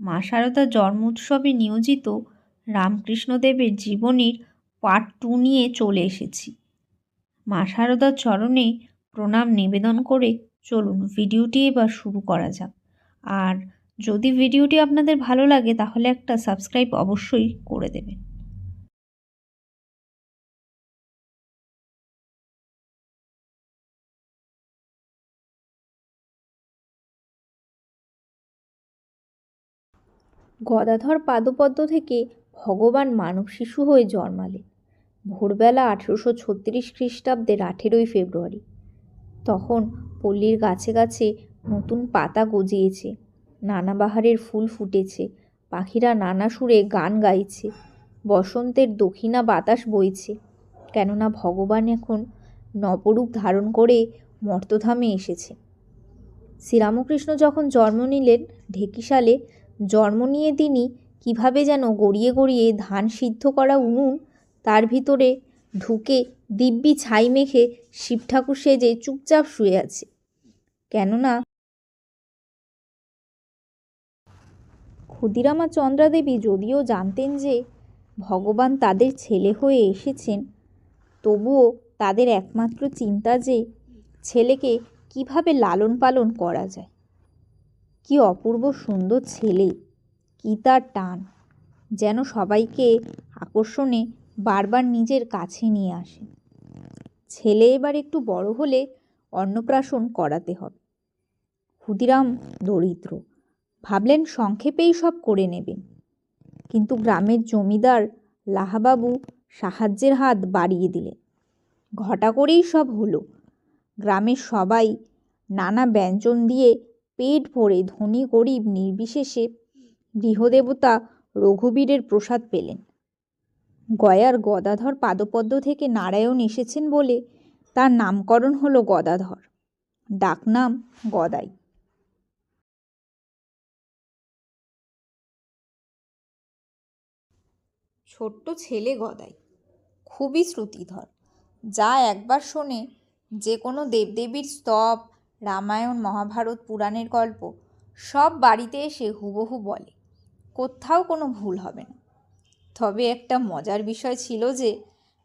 মা সারদা জন্ম উৎসবে নিয়োজিত রামকৃষ্ণদেবের জীবনীর পার্ট টু নিয়ে চলে এসেছি। মা শারদার চরণে প্রণাম নিবেদন করে চলুন ভিডিওটি এবার শুরু করা যাক। আর যদি ভিডিওটি আপনাদের ভালো লাগে তাহলে একটা সাবস্ক্রাইব অবশ্যই করে দেবেন। গদাধর পাদপদ্ম থেকে ভগবান মানব শিশু হয়ে জন্মালেন ভোরবেলা আঠেরোশো ছত্রিশ খ্রিস্টাব্দের আঠেরোই ফেব্রুয়ারি। তখন পল্লীর গাছে গাছে নতুন পাতা গজিয়েছে, নানা বাহারের ফুল ফুটেছে, পাখিরা নানা সুরে গান গাইছে, বসন্তের দক্ষিণা বাতাস বইছে, কেননা ভগবান এখন নবরূপ ধারণ করে মর্তধামে এসেছে। শ্রীরামকৃষ্ণ যখন জন্ম নিলেন ঢেকিসালে জন্ম নিয়ে তিনি কীভাবে যেন গড়িয়ে গড়িয়ে ধান সিদ্ধ করা উনুন, তার ভিতরে ঢুকে দিব্যি ছাই মেখে শিব ঠাকুর সেজে চুপচাপ শুয়ে আছে। কেননা ক্ষুদিরামা চন্দ্রাদেবী যদিও জানতেন যে ভগবান তাদের ছেলে হয়ে এসেছেন, তবুও তাদের একমাত্র চিন্তা যে ছেলেকে কীভাবে লালন পালন করা যায়। কি অপূর্ব সুন্দর ছেলে, কি তার টান। যেন সবাইকে আকর্ষণে বারবার নিজের কাছে নিয়ে আসে। ছেলে এবার একটু বড় হলে অন্নপ্রাশন করাতে হবে। ক্ষুদিরাম দরিদ্র, ভাবলেন সংক্ষেপেই সব করে নেবেন কিন্তু গ্রামের জমিদার লাহাবাবু সাহায্যের হাত বাড়িয়ে দিলেন। ঘটা করেই সব হলো। গ্রামের সবাই নানা ব্যঞ্জন দিয়ে পেট ভরে ধনী গরিব নির্বিশেষে গৃহদেবতা রঘুবীরের প্রসাদ পেলেন। গয়ার গদাধর পাদপদ্ম থেকে নারায়ণ এসেছেন বলে তার নামকরণ হলো গদাধর। ডাকনাম গদাই। ছোট্ট ছেলে গদাই, খুবই শ্রুতিধর। যা একবার শোনে যে কোনো দেবদেবীর স্তব রামায়ণ, মহাভারত, পুরাণের গল্প, সব বাড়িতে এসে হুবহু বলে। কোথাও কোনো ভুল হবে না। তবে একটা মজার বিষয় ছিল যে,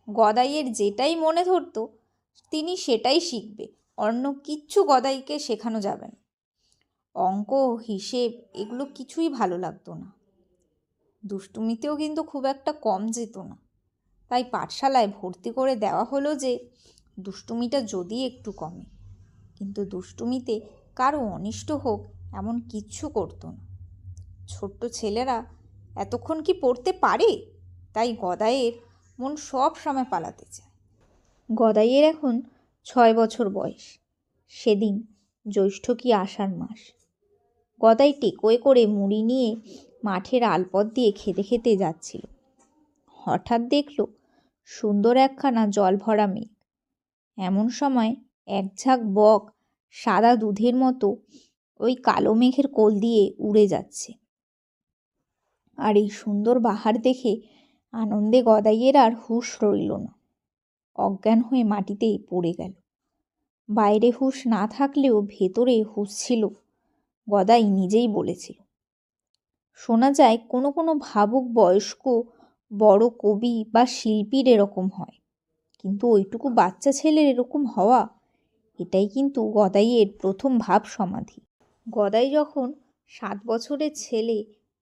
গদাইয়ের যেটাই মনে ধরতো, তিনি সেটাই শিখবে, অন্য কিচ্ছু গদাইকে শেখানো যাবে না। অঙ্ক, হিসেব, এগুলো কিছুই ভালো লাগতো না। দুষ্টুমিতেও কিন্তু খুব একটা কম যেত না। তাই পাঠশালায় ভর্তি করে দেওয়া হলো যে, দুষ্টুমিটা যদি একটু কমে। কিন্তু দুষ্টুমিতে কারও অনিষ্ট হোক এমন কিচ্ছু করতো না। ছোট্ট ছেলেরা এতক্ষণ কি পড়তে পারে? তাই গদাইয়ের মন সব সময় পালাতে চায়। গদাইয়ের এখন ছয় বছর বয়স। সেদিন জ্যৈষ্ঠ কি আষাঢ় মাস। গদাই টেকোয় করে মুড়ি নিয়ে মাঠের আলপথ দিয়ে খেতে খেতে যাচ্ছিল। হঠাৎ দেখল সুন্দর একখানা জল ভরা মেঘ। এমন সময় এক ঝাঁক বক সাদা দুধের মতো ওই কালো মেঘের কোল দিয়ে উড়ে যাচ্ছে। আর এই সুন্দর বাহার দেখে আনন্দে গদাইয়ের আর হুঁশ রইল না। অজ্ঞান হয়ে মাটিতেই পড়ে গেল। বাইরে হুঁশ না থাকলেও ভেতরে হুঁশ ছিল, গদাই নিজেই বলেছিল। শোনা যায় কোনো কোনো ভাবুক বয়স্ক, বড় কবি বা শিল্পীর এরকম হয়, কিন্তু ওইটুকু বাচ্চা ছেলের এরকম হওয়া এটাই কিন্তু গদাইয়ের প্রথম ভাব সমাধি। গদাই যখন সাত বছরের ছেলে,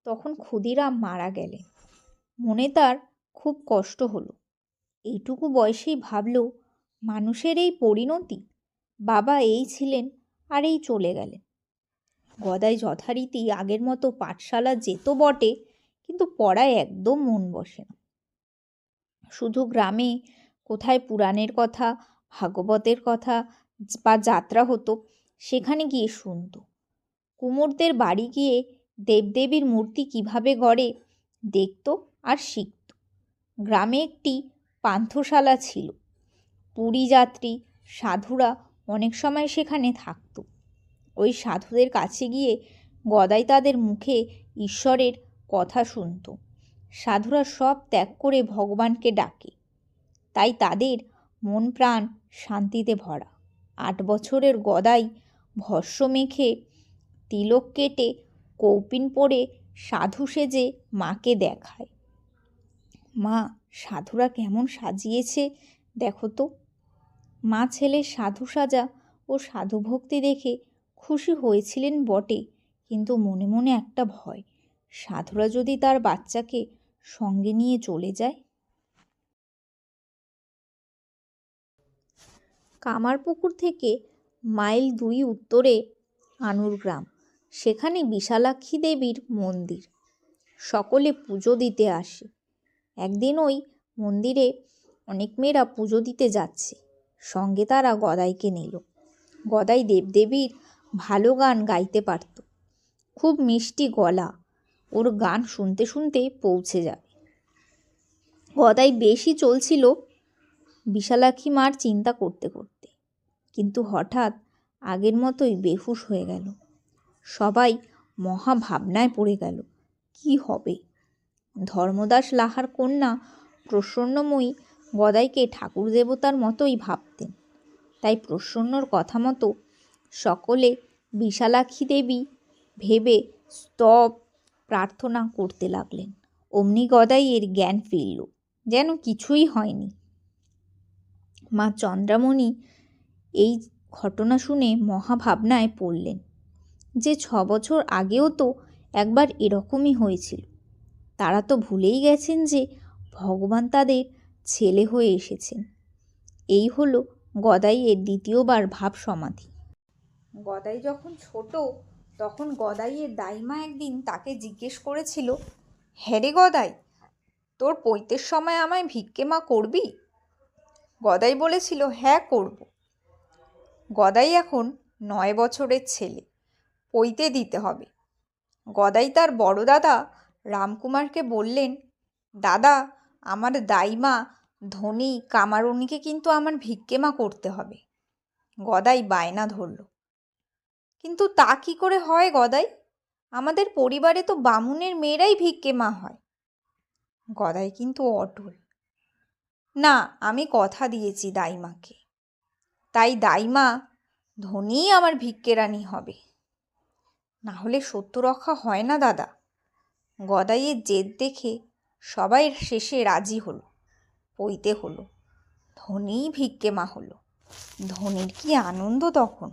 তখন ক্ষুদিরাম মারা গেলেন। মনে তার খুব কষ্ট হলো। এইটুকু বয়সেই ভাবল, মানুষের এই পরিণতি, বাবা এই ছিলেন আর এই চলে গেলেন। গদাই যথারীতি আগের মতো পাঠশালা যেত বটে, কিন্তু পড়ায় একদম মন বসে না। শুধু গ্রামে কোথায় পুরাণের কথা, ভাগবতের কথা বা যাত্রা হতো, সেখানে গিয়ে শুনত। কুমোরদের বাড়ি গিয়ে দেবদেবীর মূর্তি কীভাবে গড়ে, দেখত আর শিখত। গ্রামে একটি পান্থশালা ছিল। পুরী যাত্রী, সাধুরা অনেক সময় সেখানে থাকত। ওই সাধুদের কাছে গিয়ে গদাই তাদের মুখে ঈশ্বরের কথা শুনত। সাধুরা সব ত্যাগ করে ভগবানকে ডাকে। তাই তাদের মন প্রাণ শান্তিতে ভরা। আট বছরের গদাই ভস্য মেখে তিলক কেটে কৌপিন পরে সাধু সেজে মাকে দেখায়। মা, সাধুরা কেমন সাজিয়েছে দেখো তো। মা ছেলের সাধু সাজা ও সাধু ভক্তি দেখে খুশি হয়েছিলেন বটে, কিন্তু মনে মনে একটা ভয়, সাধুরা যদি তার বাচ্চাকে সঙ্গে নিয়ে চলে যায়? কামারপুকুর থেকে মাইল দুই উত্তরে আনুর গ্রাম। সেখানে বিশালাক্ষী দেবীর মন্দির। সকলে পুজো দিতে আসে। একদিন ওই মন্দিরে অনেক মেয়েরা পুজো দিতে যাচ্ছে। সঙ্গে তারা গদাইকে নিল। গদাই দেবদেবীর ভালো গান গাইতে পারত। খুব মিষ্টি গলা। ওর গান শুনতে শুনতে পৌঁছে যাবে। গদাই বেশি চলছিল বিশালাক্ষী মার চিন্তা করতে করতে। কিন্তু হঠাৎ আগের মতোই বেহুশ হয়ে গেল। সবাই মহা ভাবনায় পড়ে গেল, কি হবে? ধর্মদাস লাহার কন্যা প্রসন্নময়ী গদাইকে ঠাকুর দেবতার মতোই ভাবতেন। তাই প্রসন্নর কথা মতো সকলে বিশালাক্ষী দেবী ভেবে স্তব প্রার্থনা করতে লাগলেন। অমনি গদাইয়ের জ্ঞান ফিরল, যেন কিছুই হয়নি। মা চন্দ্রামণি এই ঘটনা শুনে মহাভাবনায় পড়লেন যে ছ বছর আগেও তো একবার এরকমই হয়েছিল। তারা তো ভুলেই গেছেন যে ভগবান তাদের ছেলে হয়ে এসেছেন। এই হলো গদাইয়ের দ্বিতীয়বার ভাব সমাধি। গদাই যখন ছোট, তখন গদাইয়ের দাইমা একদিন তাকে জিজ্ঞেস করেছিল হ্যারে গদাই, তোর পৈতের সময় আমায় ভিক্ষে মা করবি? গদাই বলেছিল হ্যাঁ করব। গদাই এখন নয় বছরের ছেলে, পৈতে দিতে হবে। গদাই তার বড় দাদা রামকুমারকে বললেন, দাদা, আমার দাইমা, ধনী, কামারুনিকে কিন্তু আমার ভিক্ষেমা করতে হবে। গদাই বায়না ধরল। কিন্তু তা কি করে হয় গদাই? আমাদের পরিবারে তো বামুনের মেয়েরাই ভিক্ষেমা হয়। গদাই কিন্তু অটল। না, আমি কথা দিয়েছি দাইমাকে। তাই দাইমা ধনী আমার ভিক্ষেরানি হবে। না হলে সত্য রক্ষা হয় না দাদা। গদাইয়ের জেদ দেখে সবাই শেষে রাজি হলো, পইতে হলো। ধনী ভিক্ষে মা হলো। ধনির কি আনন্দ তখন?